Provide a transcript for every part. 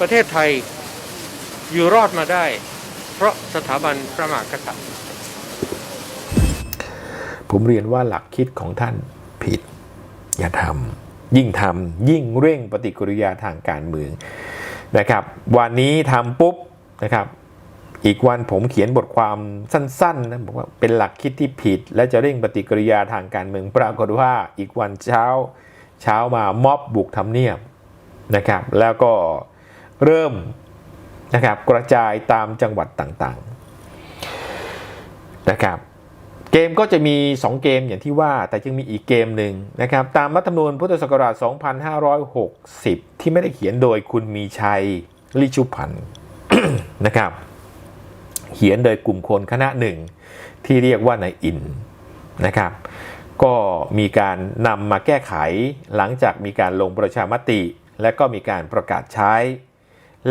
ประเทศไทยอยู่รอดมาได้ เพราะสถาบันพระมหากษัตริย์ ผมเรียนว่าหลักคิดของท่านผิด อย่าทำยิ่งทำยิ่งเร่งปฏิกิริยาทางการเมืองนะครับ วันนี้ทำปุ๊บนะครับ อีกวันผมเขียนบทความสั้นๆนะบอกว่าเป็นหลักคิดที่ผิด และจะเร่งปฏิกิริยาทางการเมืองปรากฏว่าอีกวันเช้าเช้ามาม็อบบุกทำเนียบนะครับ แล้วก็ เริ่มนะครับกระจายตามจังหวัดต่างๆนะครับเกมก็จะมี 2 เกมอย่างที่ว่าแต่ยังมีอีกเกมหนึ่งนะครับตามรัฐธรรมนูญพุทธศักราช 2560 ที่ไม่ได้เขียนโดยคุณมีชัยลิชุพันธ์นะครับเขียนโดยกลุ่มคนคณะหนึ่งที่เรียกว่านายอินนะครับก็มีการนำมาแก้ไขหลังจากมีการลงประชามติ และก็มีการประกาศใช้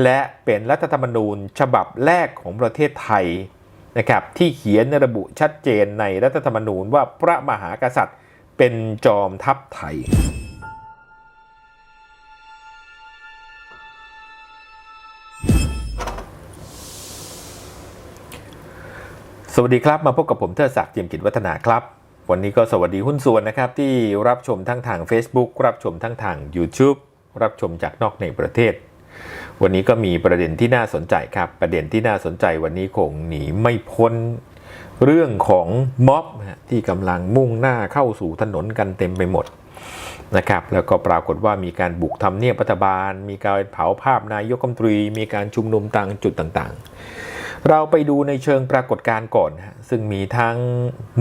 และเป็นรัฐธรรมนูญฉบับแรกของประเทศไทยนะครับที่เขียนระบุชัดเจนในรัฐธรรมนูญว่าพระมหากษัตริย์เป็นจอมทัพไทยสวัสดีครับ มาพบกับผมเทิดศักดิ์เจียมกิจวัฒนาครับ วันนี้ก็สวัสดีหุ้นส่วนนะครับที่รับชมทั้งทาง Facebook รับชมทั้งทาง YouTube รับชมจากนอกในประเทศ วันนี้ก็มีประเด็นที่น่าสนใจครับ ประเด็นที่น่าสนใจวันนี้คงหนีไม่พ้นเรื่องของม็อบที่กำลังมุ่งหน้าเข้าสู่ถนนกันเต็มไปหมดนะครับแล้วก็ปรากฏว่ามีการบุกทำเนียบรัฐบาล มีการเผาภาพนายกรัฐมนตรี มีการชุมนุมต่ามจุดต่างๆ เราไปดูในเชิงปรากฏการณ์ก่อนฮะซึ่งมีทั้ง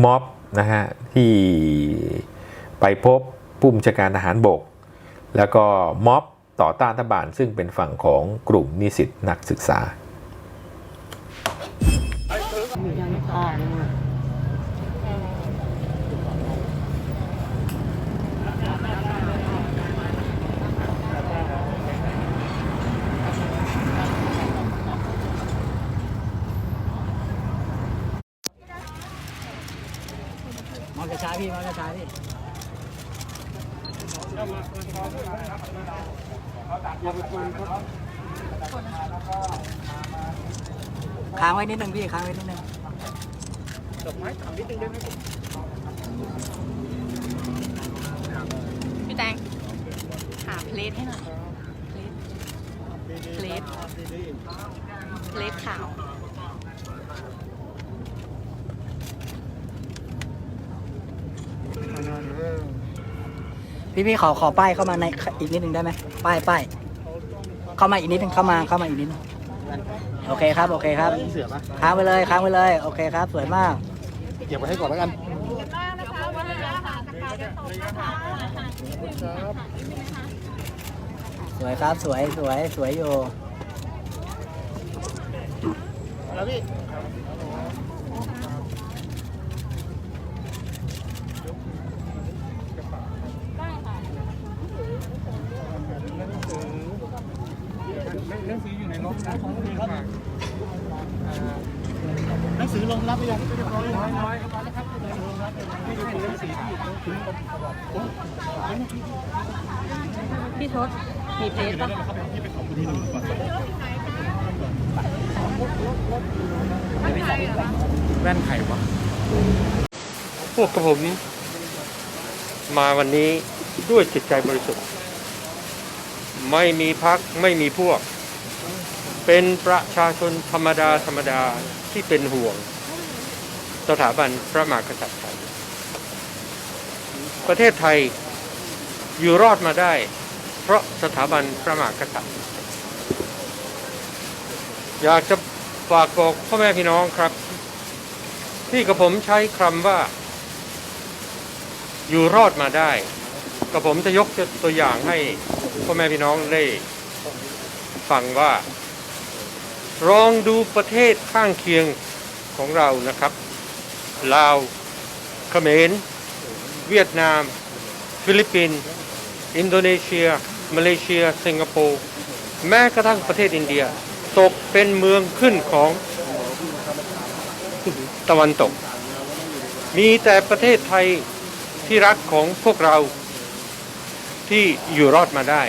ม็อบนะฮะที่ไปพบผู้บัญชาการทหารบก แล้วก็ม็อบ ต่อต้านรัฐบาลซึ่งเป็นฝั่งของกลุ่มนิสิตนักศึกษามองช้าพี่มองช้าพี่ ค้างไว้นิดนึงพี่ค้างไว้นิดนึงพี่แตงหาเพลทให้หน่อยเพลทเพลทขาว พี่พี่ขอขอป้ายเข้ามาในอีกนิดนึงได้ไหมป้ายป้ายเข้ามาอีกนิดนึงเข้ามาเข้ามาอีกนิดนึงโอเคครับ โอเคครับค้างไปเลยค้างไปเลย โอเคครับ สวยมาก เก็บไว้ให้ก่อนแล้วกันสวยครับสวยสวยสวยอยู่แล้วพี่ หนังสือลงรับไปยังเรียบร้อยน้อยครับนะครับนี่คือหนังสือที่ถึง พี่ทศมีเพลทปะแว่นไข่วะพวกกับผม มาวันนี้ด้วยจิตใจบริสุทธิ์ ไม่มีพักไม่มีพวก เป็นประชาชนธรรมดาธรรมดาที่เป็นห่วง สถาบันพระมหากษัตริย์ไทย ประเทศไทยอยู่รอดมาได้ เพราะสถาบันพระมหากษัตริย์ อยากจะฝากบอกพ่อแม่พี่น้องครับ ที่กับผมใช้คำว่า อยู่รอดมาได้กับผมจะยกตัวอย่างให้พ่อแม่พี่น้องได้ฟังว่าลองดูประเทศข้างเคียงของเรานะครับ ลาวเขมร เวียดนาม ฟิลิปปินส์ อินโดนีเซีย มาเลเซีย สิงคโปร์แม้กระทั่งประเทศอินเดีย ตกเป็นเมืองขึ้นของตะวันตก มีแต่ประเทศไทยที่รักของพวกเราที่อยู่รอดมาได้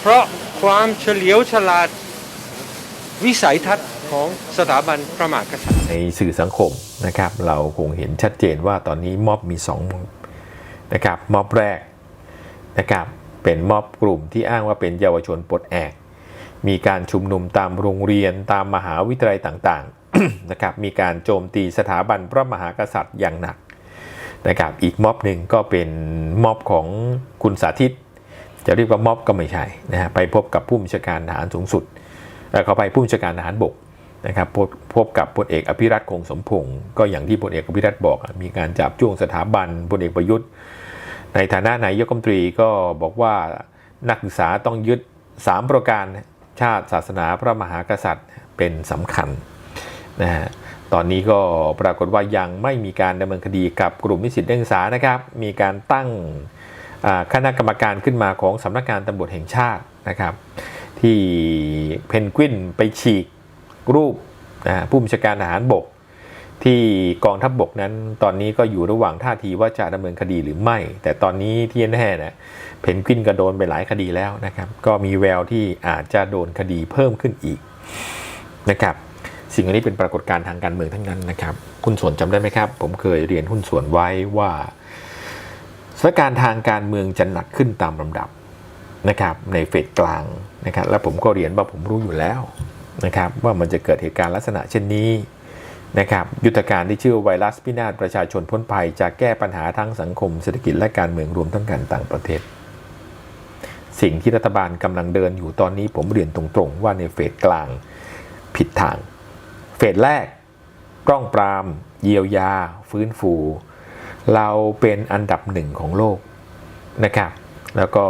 เพราะความเฉลียวฉลาดวิสัยทัศน์ของสถาบันพระมหากษัตริย์ในสื่อสังคมนะครับ เราคงเห็นชัดเจนว่าตอนนี้ม็อบมีสองม็อบนะครับม็อบแรกนะครับ เป็นม็อบกลุ่มที่อ้างว่าเป็นเยาวชนปลดแอก มีการชุมนุมตามโรงเรียนตามมหาวิทยาลัยต่างๆนะครับ มีการโจมตีสถาบันพระมหากษัตริย์อย่างหนักนะครับ อีกม็อบหนึ่งก็เป็นม็อบของคุณสาธิต จะเรียกว่าม็อบก็ไม่ใช่นะฮะ ไปพบกับผู้บัญชาการทหารสูงสุดเอ่อเขาไปผู้บัญชาการทหารบกนะครับพบพบกับพลเอกอภิรัตคงสมพงศ์ก็อย่างที่พลเอกอภิรัตบอกมีการจับจ้วงสถาบันพลเอกประยุทธ์ ในฐานะนายกรัฐมนตรีก็บอกว่านักศึกษาต้องยึด 3 ประการชาติศาสนาพระมหากษัตริย์เป็นสำคัญนะฮะตอนนี้ก็ปรากฏว่ายังไม่มีการดำเนินคดีกับกลุ่มนิสิตนักศึกษานะครับ มีการตั้งคณะกรรมการขึ้นมาของสำนักงานตำรวจแห่งชาตินะครับ ที่เพนกวินไปฉีกรูปนะผู้บัญชาการทหารบก ที่กองทัพบบกนั้นตอนนี้ก็อยู่ระหว่างท่าทีว่าจะดำเนินคดีหรือไม่ แต่ตอนนี้ที่แน่ๆนะเพนกวินก็โดนไปหลายคดีแล้วนะครับ ก็มีแววที่อาจจะโดนคดีเพิ่มขึ้นอีกนะครับ สิ่งนี้เป็นปรากฏการณ์ทางการเมืองทั้งนั้นนะครับหุ้นส่วนจำได้ไหมครับ ผมเคยเรียนหุ้นส่วนไว้ว่าสถานการณ์ทางการเมืองจะหนักขึ้นตามลำดับนะครับในเฟสกลางนะครับ และผมก็เรียนว่าผมรู้อยู่แล้วนะครับ ว่ามันจะเกิดเหตุการณ์ลักษณะเช่นนี้ นะครับยุทธการที่ชื่อไวรัสพินาศประชาชนพ้นภัย จะแก้ปัญหาทั้งสังคมเศรษฐกิจและการเมืองรวมทั้งการต่างประเทศ สิ่งที่รัฐบาลกำลังเดินอยู่ตอนนี้ผมเรียนตรงๆ ว่าในเฟสกลางผิดทาง เฟสแรกกล้องปราม เยียวยา ฟื้นฟู เราเป็นอันดับหนึ่งของโลกนะครับ แล้วก็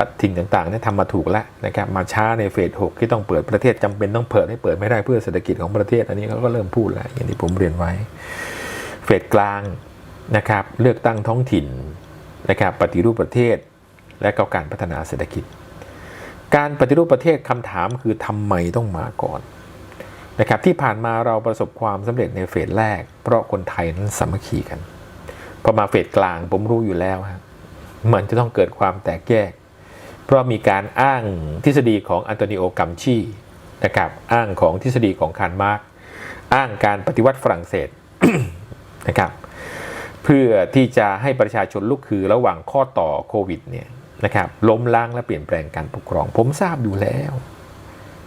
รัฐทิ้งต่างๆเนี่ยทำมาถูกแล้วนะครับมาช้าในเฟส6ที่ต้องเปิดประเทศจำเป็นต้องเปิดให้เปิดไม่ได้เพื่อเศรษฐกิจของประเทศ อันนี้เขาก็เริ่มพูดแล้วอย่างที่ผมเรียนไว้ เฟสกลางนะครับเลือกตั้งท้องถิ่นนะครับปฏิรูปประเทศ และก็การพัฒนาเศรษฐกิจ การปฏิรูปประเทศคำถามคือทำไมต้องมาก่อนนะครับที่ผ่านมาเราประสบความสำเร็จในเฟสแรก เพราะคนไทยนั้นสามัคคีกันพอมาเฟสกลางผมรู้อยู่แล้วฮะมันจะต้องเกิดความแตกแยก เพราะมีการอ้างทฤษฎีของอันโตนิโอ กัมชีนะครับอ้างของทฤษฎีของคาร์มาร์กอ้างการปฏิวัติฝรั่งเศสนะครับเพื่อที่จะให้ประชาชนลุกคือระหว่างข้อต่อโควิดเนี่ยนะครับล้มล้างและเปลี่ยนแปลงการปกครอง ผมทราบอยู่แล้ว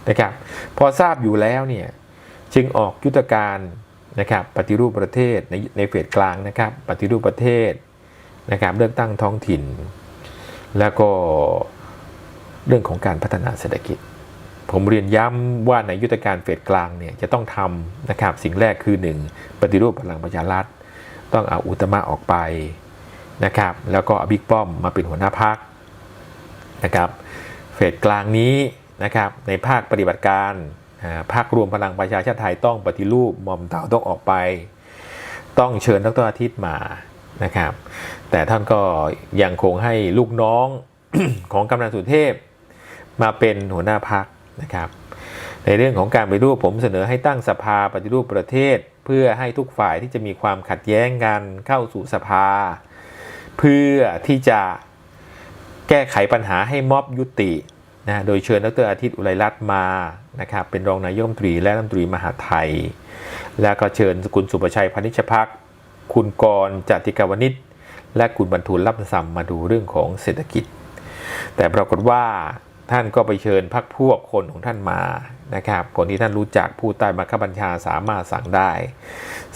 นะครับพอทราบอยู่แล้วเนี่ยจึงออกยุทธการนะครับปฏิรูปประเทศในในเฟสกลางนะครับ ปฏิรูปประเทศนะครับเลือกตั้งท้องถิ่น แล้วก็ เรื่องของการพัฒนาเศรษฐกิจ ผมเรียนย้ำว่าในยุทธการเฟสกลางเนี่ยจะต้องทำนะครับสิ่งแรกคือ 1 ปฏิรูปพลังประชารัฐ ต้องเอาอุตมะออกไปนะครับแล้วก็เอาบิ๊กป้อมมาเป็นหัวหน้าพักนะครับเฟสกลางนี้นะครับในภาคปฏิบัติการอ่าภาครวมพลังประชาชาติไทยต้องปฏิรูปมอมเต่าต้องออกไป ต้องเชิญดรอาทิตย์มานะครับ แต่ท่านก็ยังคงให้ลูกน้องของกำนันสุเทพ มาเป็นหัวหน้าพักนะครับ ในเรื่องของการปฏิรูปผมเสนอให้ตั้งสภาปฏิรูปประเทศ เพื่อให้ทุกฝ่ายที่จะมีความขัดแย้งกันเข้าสู่สภา เพื่อที่จะแก้ไขปัญหาให้ม็อบยุตินะโดยเชิญดรอาทิตย์อุไรรัตน์มานะครับเป็นรองนายกรัฐมนตรีและรัฐมนตรีมหาไทย แล้วก็เชิญคุณสุประชัยพนิชพักคุณกรจติกาวนิชและคุณบรรทุลรับสัมมาดูเรื่องของเศรษฐกิจ แต่ปรากฏว่า ท่านก็ไปเชิญพักพวกคนของท่านมานะครับ คนที่ท่านรู้จักผู้ใต้บังคับบัญชาสามารถสั่งได้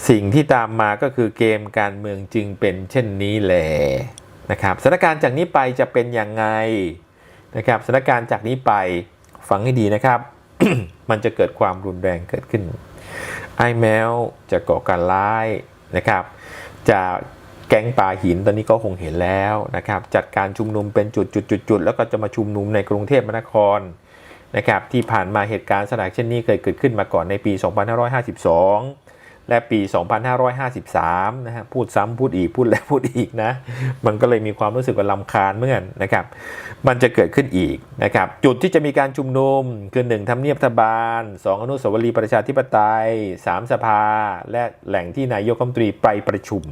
สิ่งที่ตามมาก็คือเกมการเมืองจึงเป็นเช่นนี้แหละนะครับสถานการณ์จากนี้ไปจะเป็นอยังไงนะครับสถานการณ์จากนี้ไปฟังให้ดีนะครับ มันจะเกิดความรุนแรงเกิดขึ้นไอแมวจะก่อการร้ายนะครับ จะ แก๊งปลาหินตอนนี้ก็คงเห็นแล้วนะครับ จัดการชุมนุมเป็นจุดๆๆๆแล้วก็จะมาชุมนุมในกรุงเทพมหานครนะครับ ที่ผ่านมาเหตุการณ์สถานเช่นนี้เคยเกิดขึ้นมาก่อนในปี 2552 และปี 2553 นะฮะพูดซ้ำพูดอีกพูดแล้วพูดอีกนะ มันก็เลยมีความรู้สึกว่าลำคาญเมื่อนนนะครับ มันจะเกิดขึ้นอีกนะครับ จุดที่จะมีการชุมนุมคือ 1ทำเนียบรัฐบาล 2 อนุสาวรีย์ประชาธิปไตย 3 สภา และแหล่งที่นายกรัฐมนตรีไปประชุม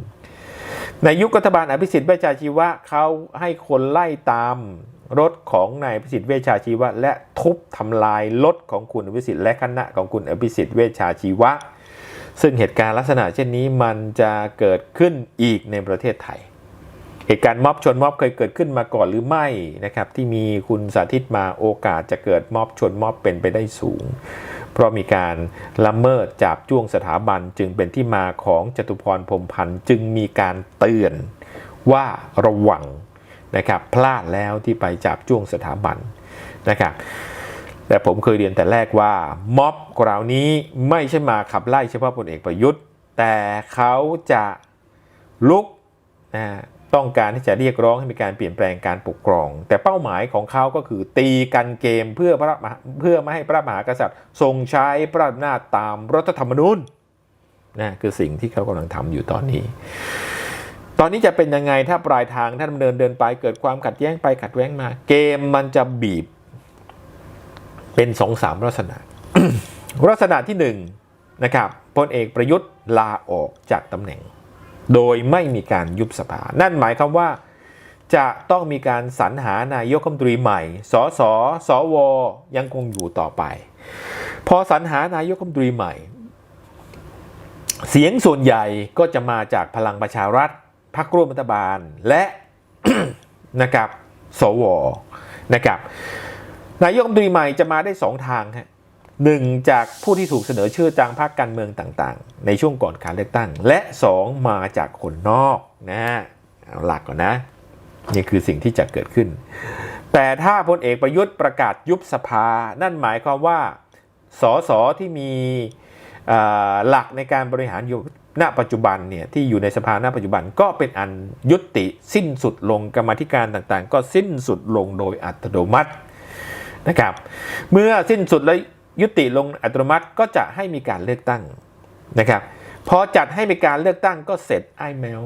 ในยุครัฐบาลอภิสิทธิ์เวชชาชีวะเขาให้คนไล่ตามรถของนายพิสิทธิ์เวชชาชีวะ และทุบทำลายรถของคุณอภิสิทธิ์และคณะของคุณอภิสิทธิ์เวชชาชีวะ ซึ่งเหตุการณ์ลักษณะเช่นนี้มันจะเกิดขึ้นอีกในประเทศไทย เหตุการณ์ม็อบชนม็อบเคยเกิดขึ้นมาก่อนหรือไม่นะครับที่มีคุณสาธิตมาโอกาสจะเกิดม็อบชนม็อบเป็นไปได้สูง เพราะมีการละเมิดจับจ้วงสถาบันจึงเป็นที่มาของจตุพรพรมพันธ์จึงมีการเตือนว่าระวังนะครับพลาดแล้วที่ไปจับจ้วงสถาบันนะครับแต่ผมเคยเรียนแต่แรกว่าม็อบคราวนี้ไม่ใช่มาขับไล่เฉพาะพลเอกประยุทธ์ แต่เขาจะลุกนะ ต้องการที่จะเรียกร้องให้มีการเปลี่ยนแปลงการปกครอง แต่เป้าหมายของเขาก็คือตีกันเกมเพื่อพระมาเพื่อไม่ให้พระมหากษัตริย์ ทรงใช้พระอำนาจตามรัฐธรรมนูญนะคือสิ่งที่เขากำลังทำอยู่ตอนนี้ ตอนนี้จะเป็นยังไงถ้าปลายทางท่านดำเนินเดินไปเกิดความขัดแย้งไปขัดแย้งมา เกมมันจะบีบ เป็นสองสามลักษณะลักษณะที่หนึ่งนะครับพลเอกประยุทธ์ลาออกจากตำแหน่ง โดยไม่มีการยุบสภา นั่นหมายความว่า จะต้องมีการสรรหานายกรัฐมนตรีใหม่ สสสว ยังคงอยู่ต่อไป พอสรรหานายกรัฐมนตรีใหม่ เสียงส่วนใหญ่ก็จะมาจากพลังประชารัฐพรรคร่วมรัฐบาลและนะครับ สว นะครับ นายกรัฐมนตรีใหม่จะมาได้สองทางฮะ หนึ่งจากผู้ที่ถูกเสนอชื่อจากพรรคการเมืองต่างๆ ในช่วงก่อนการเลือกตั้ง และสองมาจากคนนอกนะฮะเอาหลักก่อนนะ นี่คือสิ่งที่จะเกิดขึ้น แต่ถ้าพลเอกประยุทธ์ประกาศยุบสภา นั่นหมายความว่าสสที่มีหลักในการบริหารอยู่ณปัจจุบันเนี่ยที่อยู่ในสภาณปัจจุบันก็เป็นอันยุติสิ้นสุดลงกรรมธิการต่างๆ ก็สิ้นสุดลงโดยอัตโนมัตินะครับ เมื่อสิ้นสุดและ ยุติลงอัตโนมัติก็จะให้มีการเลือกตั้งนะครับพอจัดให้มีการเลือกตั้งก็เสร็จไอ้แมว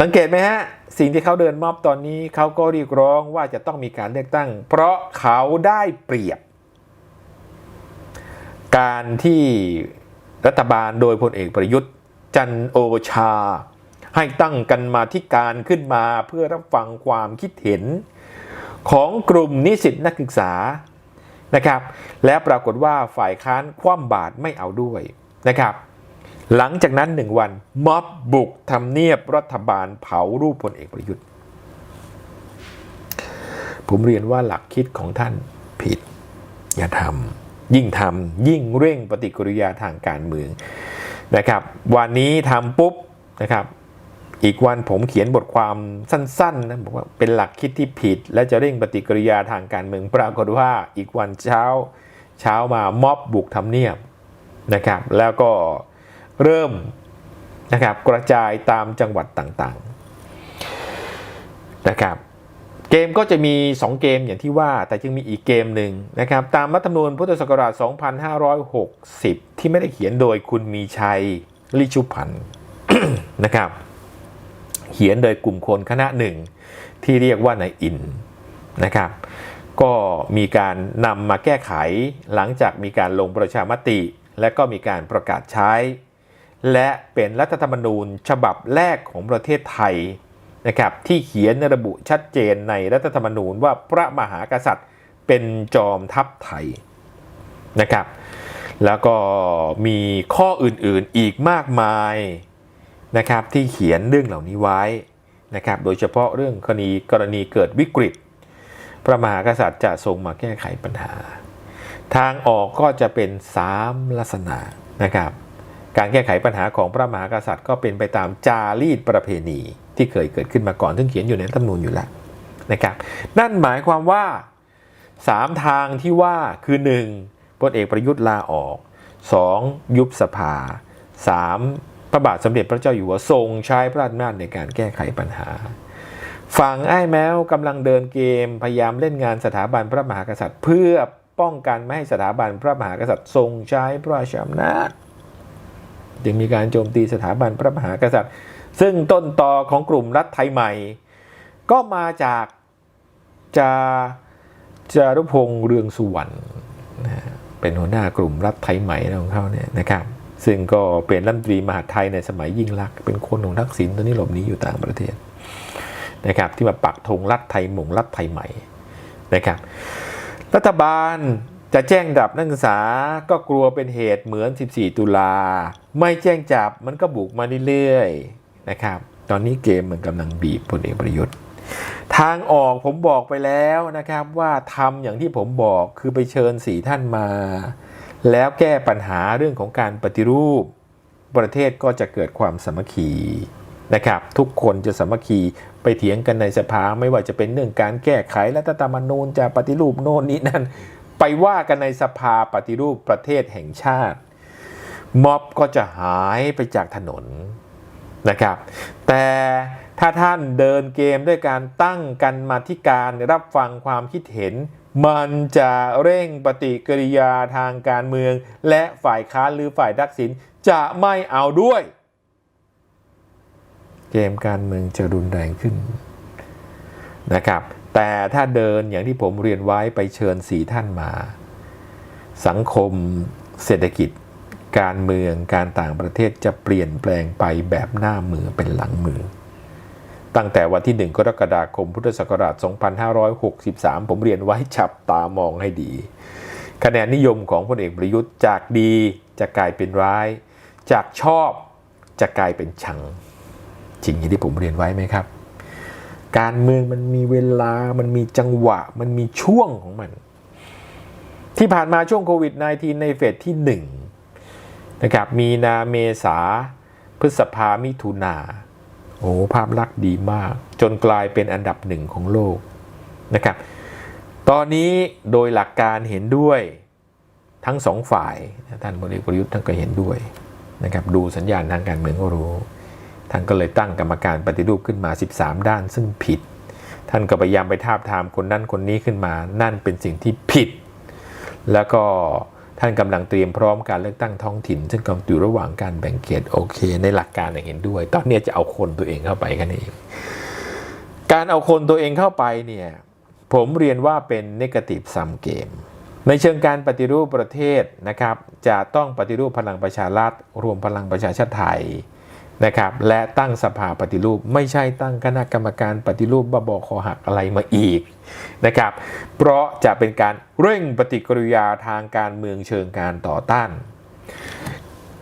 สังเกตไหมฮะ สิ่งที่เขาเดินมอบตอนนี้เขาก็เรียกร้องว่าจะต้องมีการเลือกตั้ง เพราะเขาได้เปรียบ การที่รัฐบาลโดยพลเอกประยุทธ์ จันโอชา ให้ตั้งกันมาที่การขึ้นมาเพื่อรับฟังความคิดเห็น ของกลุ่มนิสิตนักศึกษา นะครับ และปรากฏว่าฝ่ายค้านคว่ำบาตรไม่เอาด้วยนะครับ หลังจากนั้นหนึ่งวันม็อบบุกทำเนียบรัฐบาลเผารูปพลเอกประยุทธ์ ผมเรียนว่าหลักคิดของท่านผิด อย่าทำยิ่งทำยิ่งเร่งปฏิกิริยาทางการเมืองนะครับ วันนี้ทำปุ๊บนะครับ อีกวันผมเขียนบทความสั้นๆนะบอกว่าเป็นหลักคิดที่ผิด และจะเร่งปฏิกิริยาทางการเมืองปรากฏว่าอีกวันเช้าเช้ามาม็อบบุกทำเนียบนะครับ แล้วก็เริ่มนะครับกระจายตามจังหวัดต่างๆนะครับเกมก็จะมี 2 เกมอย่างที่ว่าแต่จึงมีอีกเกมหนึ่งนะครับตามรัฐธรรมนูญพุทธศักราช 2560 ที่ไม่ได้เขียนโดยคุณมีชัยลิชุพันธ์นะครับ เขียนโดยกลุ่มคนคณะหนึ่ง ที่เรียกว่านายอินนะครับก็มีการนำมาแก้ไขหลังจากมีการลงประชามติ และก็มีการประกาศใช้ และเป็นรัฐธรรมนูญฉบับแรกของประเทศไทยนะครับที่เขียนระบุชัดเจนในรัฐธรรมนูญว่าพระมหากษัตริย์เป็นจอมทัพไทยนะครับแล้วก็มีข้ออื่นๆอีกมากมาย นะครับที่เขียนเรื่องเหล่านี้ไว้นะครับโดยเฉพาะเรื่องกรณีกรณีเกิดวิกฤต พระมหากษัตริย์จะทรงมาแก้ไขปัญหา ทางออกก็จะเป็น3ลักษณะนะครับการแก้ไขปัญหาของพระมหากษัตริย์ก็เป็นไปตามจารีตประเพณีที่เคยเกิดขึ้นมาก่อนซึ่งเขียนอยู่ในรัฐธรรมนูญอยู่แล้วนะครับนั่นหมายความว่า 3 ทางที่ว่าคือ 1. พลเอกประยุทธ์ลาออก 2. ยุบสภา 3. พระบาทสมเด็จพระเจ้าอยู่หัวทรงใช้พระอำนาจในการแก้ไขปัญหา ฝั่งไอ้แมวกำลังเดินเกมพยายามเล่นงานสถาบันพระมหากษัตริย์ เพื่อป้องกันไม่ให้สถาบันพระมหากษัตริย์ทรงใช้พระราชอำนาจจึงมีการโจมตีสถาบันพระมหากษัตริย์ ซึ่งต้นตอของกลุ่มรัฐไทยใหม่ ก็มาจากจาจารุพงษ์เรืองสุวรรณเป็นหัวหน้ากลุ่มรัฐไทยใหม่ของเขาเนี่ยนะครับ ซึ่งก็เป็นรัฐมนตรีมหาไทยในสมัยยิ่งลักษณ์เป็นคนของทักษิณตอนนี้หลบหนีอยู่ต่างประเทศนะครับที่มาปักธงรัฐไทยหมงรัฐไทยใหม่นะครับรัฐบาลจะแจ้งดับนักศึกษาก็กลัวเป็นเหตุเหมือน 14 ตุลา ไม่แจ้งจับมันก็บุกมาเรื่อยๆนะครับตอนนี้เกมมันกำลังบีบพลเอกประยุทธ์ ทางออกผมบอกไปแล้วนะครับว่าทำอย่างที่ผมบอกคือไปเชิญสี่ท่านมา แล้วแก้ปัญหาเรื่องของการปฏิรูป ประเทศก็จะเกิดความสามัคคีนะครับทุกคนจะสามัคคีไปเถียงกันในสภาไม่ว่าจะเป็นเรื่องการแก้ไขรัฐธรรมนูญจะปฏิรูปโน่นนี้นั่นไปว่ากันในสภาปฏิรูปประเทศแห่งชาติ ม็อบก็จะหายไปจากถนนนะครับ แต่ถ้าท่านเดินเกมด้วยการตั้งกันมาธิการรับฟังความคิดเห็น มันจะเร่งปฏิกิริยาทางการเมือง และฝ่ายค้านหรือฝ่ายทักษิณจะไม่เอาด้วย เกมการเมืองจะรุนแรงขึ้นนะครับ แต่ถ้าเดินอย่างที่ผมเรียนไว้ไปเชิญสีท่านมา สังคมเศรษฐกิจ การเมืองการต่างประเทศจะเปลี่ยนแปลงไปแบบหน้ามือเป็นหลังมือ ตั้งแต่วันที่ 1 กรกฎาคมพุทธศักราช 2563 ผมเรียนไว้จับตามองให้ดี คะแนนนิยมของพลเอกประยุทธ์จากดีจะกลายเป็นร้าย จากชอบจะกลายเป็นชัง จริงอย่างที่ผมเรียนไว้ไหมครับ การเมืองมันมีเวลา มันมีจังหวะ มันมีช่วงของมัน ที่ผ่านมาช่วงโควิด -19 ในเฟสที่1นะครับมีนาเมษาพฤษภามิถุนา โอ้ภาพลักษณ์ดีมาก จนกลายเป็นอันดับหนึ่งของโลกนะครับ ตอนนี้โดยหลักการเห็นด้วยทั้งสองฝ่ายท่านพลเอกประยุทธ์ท่านก็เห็นด้วยนะครับดูสัญญาณทางการเมืองก็รู้ท่านก็เลยตั้งกรรมการปฏิรูปขึ้นมา 13 ด้านซึ่งผิด ท่านก็พยายามไปทาบทามคนนั้นคนนี้ขึ้นมา นั่นเป็นสิ่งที่ผิด แล้วก็ ท่านกำลังเตรียมพร้อมการเลือกตั้งท้องถิ่น ซึ่งกำลังอยู่ระหว่างการแบ่งเขตโอเค ในหลักการเนี่ยเห็นด้วย ตอนนี้จะเอาคนตัวเองเข้าไปกันเอง การเอาคนตัวเองเข้าไปเนี่ยผมเรียนว่าเป็นนกาทีฟซัมเกมในเชิงการปฏิรูปประเทศนะครับ จะต้องปฏิรูปพลังประชารัฐรวมพลังประชาชาติไทย นะครับและตั้งสภาปฏิรูปไม่ใช่ตั้งคณะกรรมการปฏิรูปบ้าบอคอหักอะไรมาอีกนะครับเพราะจะเป็นการเร่งปฏิกิริยาทางการเมืองเชิงการต่อต้าน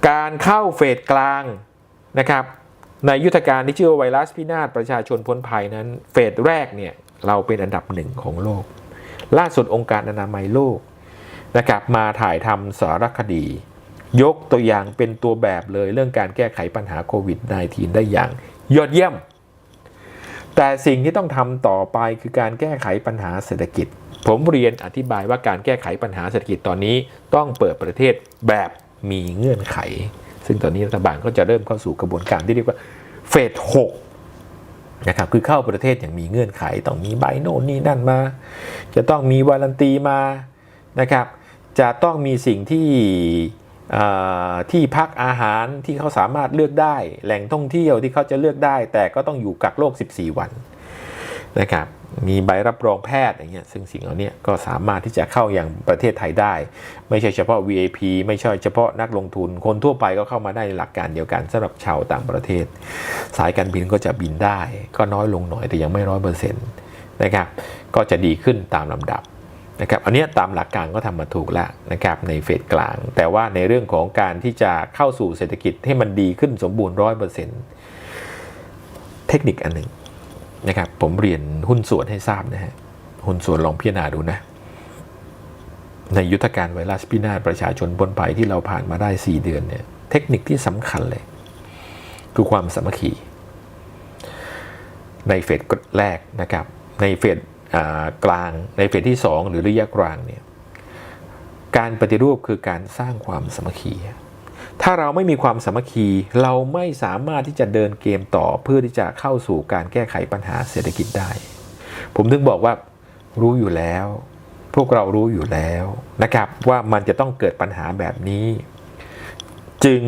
การเข้าเฟสกลางนะครับในยุทธการที่ชื่อว่าไวรัสพินาศประชาชนพ้นภัยนั้น เฟสแรกเนี่ยเราเป็นอันดับหนึ่งของโลก ล่าสุดองค์การอนามัยโลกนะครับมาถ่ายทำสารคดี ยกตัวอย่างเป็นตัวแบบเลยเรื่องการแก้ไขปัญหาโควิด -19 ได้อย่างยอดเยี่ยม แต่สิ่งที่ต้องทำต่อไปคือการแก้ไขปัญหาเศรษฐกิจ ผมเรียนอธิบายว่าการแก้ไขปัญหาเศรษฐกิจตอนนี้ต้องเปิดประเทศแบบมีเงื่อนไข ซึ่งตอนนี้รัฐบาลก็จะเริ่มเข้าสู่กระบวนการที่เรียกว่าเฟส6นะครับคือเข้าประเทศอย่างมีเงื่อนไข ต้องมีใบโน่นนี่นั่นมา จะต้องมีวารันตีมานะครับ จะต้องมีสิ่งที่ ที่พักอาหารที่เขาสามารถเลือกได้ แหล่งท่องเที่ยวที่เขาจะเลือกได้ แต่ก็ต้องอยู่กักโรค 14 วันนะครับมีใบรับรองแพทย์อย่างเงี้ยซึ่งสิ่งเหล่านี้ก็สามารถที่จะเข้าอย่างประเทศไทยได้ ไม่ใช่เฉพาะ VIP ไม่ใช่เฉพาะนักลงทุน คนทั่วไปก็เข้ามาได้ในหลักการเดียวกันสำหรับชาวต่างประเทศ สายการบินก็จะบินได้ ก็น้อยลงหน่อยแต่ยังไม่ร้อยเปอร์เซ็นต์นะครับก็จะดีขึ้นตามลำดับ นะครับอันนี้ตามหลักการก็ทำมาถูกแล้วนะครับในเฟสกลาง แต่ว่าในเรื่องของการที่จะเข้าสู่เศรษฐกิจให้มันดีขึ้นสมบูรณ์ร้อยเปอร์เซ็นต์เทคนิคอันหนึ่งนะครับผมเรียนหุ้นส่วนให้ทราบนะฮะหุ้นส่วนลองพิจารณาดูนะในยุทธการไวรัสพินาศประชาชนบนภัยที่เราผ่านมาได้ 4 เดือนเนี่ยเทคนิคที่สำคัญเลย คือความสามัคคี ในเฟสแรกนะครับในเฟส กลางในเฟสที่ 2 หรือระยะกลางเนี่ยการปฏิรูปคือการสร้างความสามัคคี ถ้าเราไม่มีความสามัคคี เราไม่สามารถที่จะเดินเกมต่อเพื่อที่จะเข้าสู่การแก้ไขปัญหาเศรษฐกิจได้ ผมถึงบอกว่ารู้อยู่แล้ว พวกเรารู้อยู่แล้วนะครับว่ามันจะต้องเกิดปัญหาแบบนี้ จึง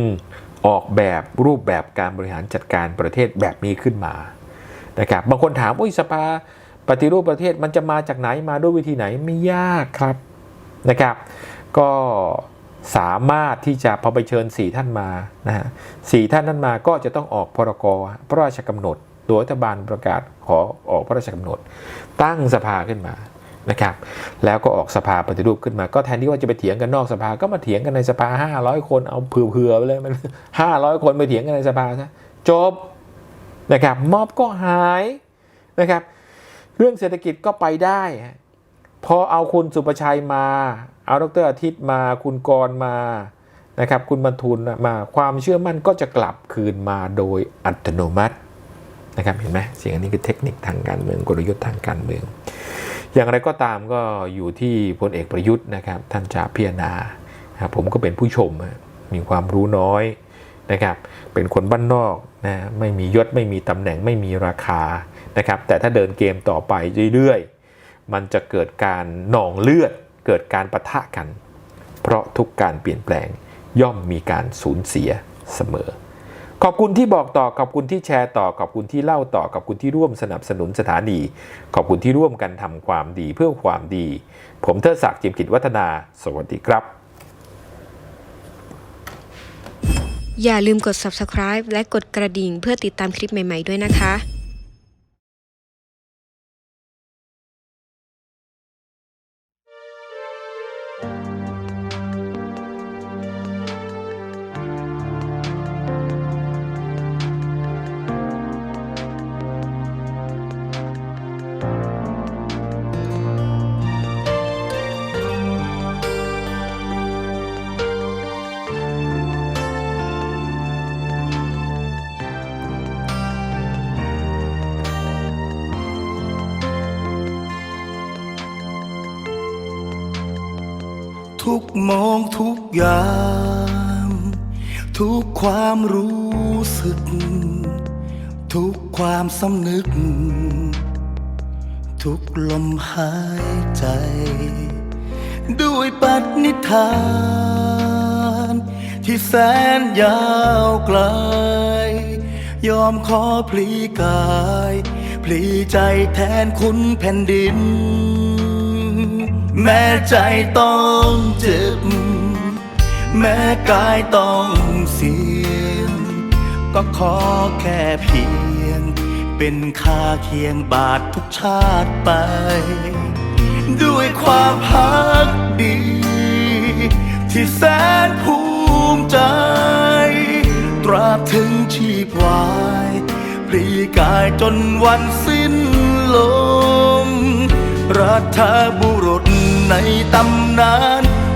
ออกแบบรูปแบบการบริหารจัดการประเทศแบบนี้ขึ้นมานะครับบางคนถามอุ้ยสภา ปฏิรูปประเทศมันจะมาจากไหนมาด้วยวิธีไหนไม่ยากครับนะครับ ก็สามารถที่จะพอไปเชิญสี่ท่านมานะฮะสี่ท่านนั้นมาก็จะต้องออกพรกพระราชกำหนดโดยรัฐบาลประกาศขอออกพระราชกำหนด ตั้งสภาขึ้นมานะครับ แล้วก็ออกสภาปฏิรูปขึ้นมา ก็แทนที่ว่าจะไปเถียงกันนอกสภาก็มาเถียงกันในสภา 500 คนเอาเผื่อๆไปเลยมัน500 คนไปเถียงกันในสภาซะจบนะครับม็อบก็หายนะครับ เรื่องเศรษฐกิจก็ไปได้ พอเอาคุณสุประชัยมา เอาดรอาทิตย์มาคุณกรมานะครับ คุณบรรทุนมาความเชื่อมั่นก็จะกลับคืนมาโดยอัตโนมัตินะครับเห็นไหมสิ่งอันนี้คือเทคนิคทางการเมืองกลยุทธ์ทางการเมือง อย่างไรก็ตามก็อยู่ที่พลเอกประยุทธ์นะครับท่านจะพิจารณาผมก็เป็นผู้ชมมีความรู้น้อยนะครับเป็นคนบ้านนอกนะไม่มียศไม่มีตำแหน่งไม่มีราคา นะครับแต่ถ้าเดินเกมต่อไปเรื่อยๆ มันจะเกิดการหนองเลือด เกิดการปะทะกัน เพราะทุกการเปลี่ยนแปลงย่อมมีการสูญเสียเสมอ ขอบคุณที่บอกต่อขอบคุณที่แชร์ต่อขอบคุณที่เล่าต่อขอบคุณที่ร่วมสนับสนุนสถานี ขอบคุณที่ร่วมกันทำความดีเพื่อความดี ผมเทิดศักดิ์จิมกิจวัฒนา สวัสดีครับ อย่าลืมกด subscribe และกดกระดิ่งเพื่อติดตามคลิปใหม่ ๆ ด้วยนะคะ องทุกอย่าง ทุกความรู้สึก ทุกความสำนึก ทุกลมหายใจ ด้วยปณิธาน ที่แสนยาวไกล ยอมขอพลีกาย พลีใจแทนคุณแผ่นดินแม้ใจต้องเจ็บ แม้กายต้องเสียง ก็ขอแค่เพียง เป็นค่าเคียงบาททุกชาติไป ด้วยความพักดี ที่แสนภูมิใจ ตราบถึงชีพวายพลีกายจนวันสิ้นลมรัฐบุรุษในตำนาน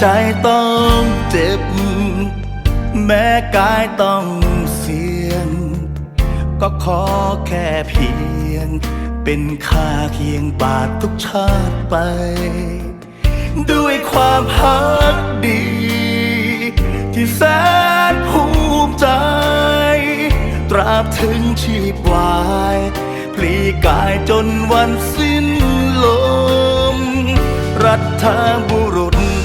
ใจต้องเจ็บ แม้กายต้องเสียง ก็ขอแค่เพียง เป็นค่าเคียงบาททุกชาติไป ด้วยความพักดี ที่แสนภูมิใจ ตราบถึงชีพวายพลีกายจนวันสิ้นลม รัฐบุร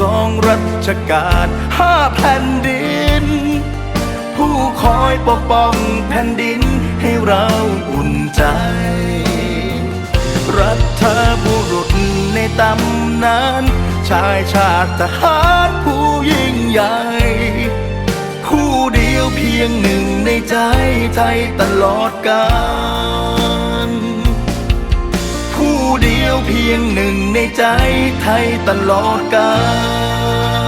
สองรัชกาลห้าแผ่นดิน ผู้คอยปกป้องแผ่นดินให้เราอุ่นใจ รัฐบุรุษในตำนาน ชายชาติทหารผู้ยิ่งใหญ่ผู้เดียวเพียงหนึ่งในใจไทยตลอดกาล เพียงหนึ่งในใจไทยตลอดกาล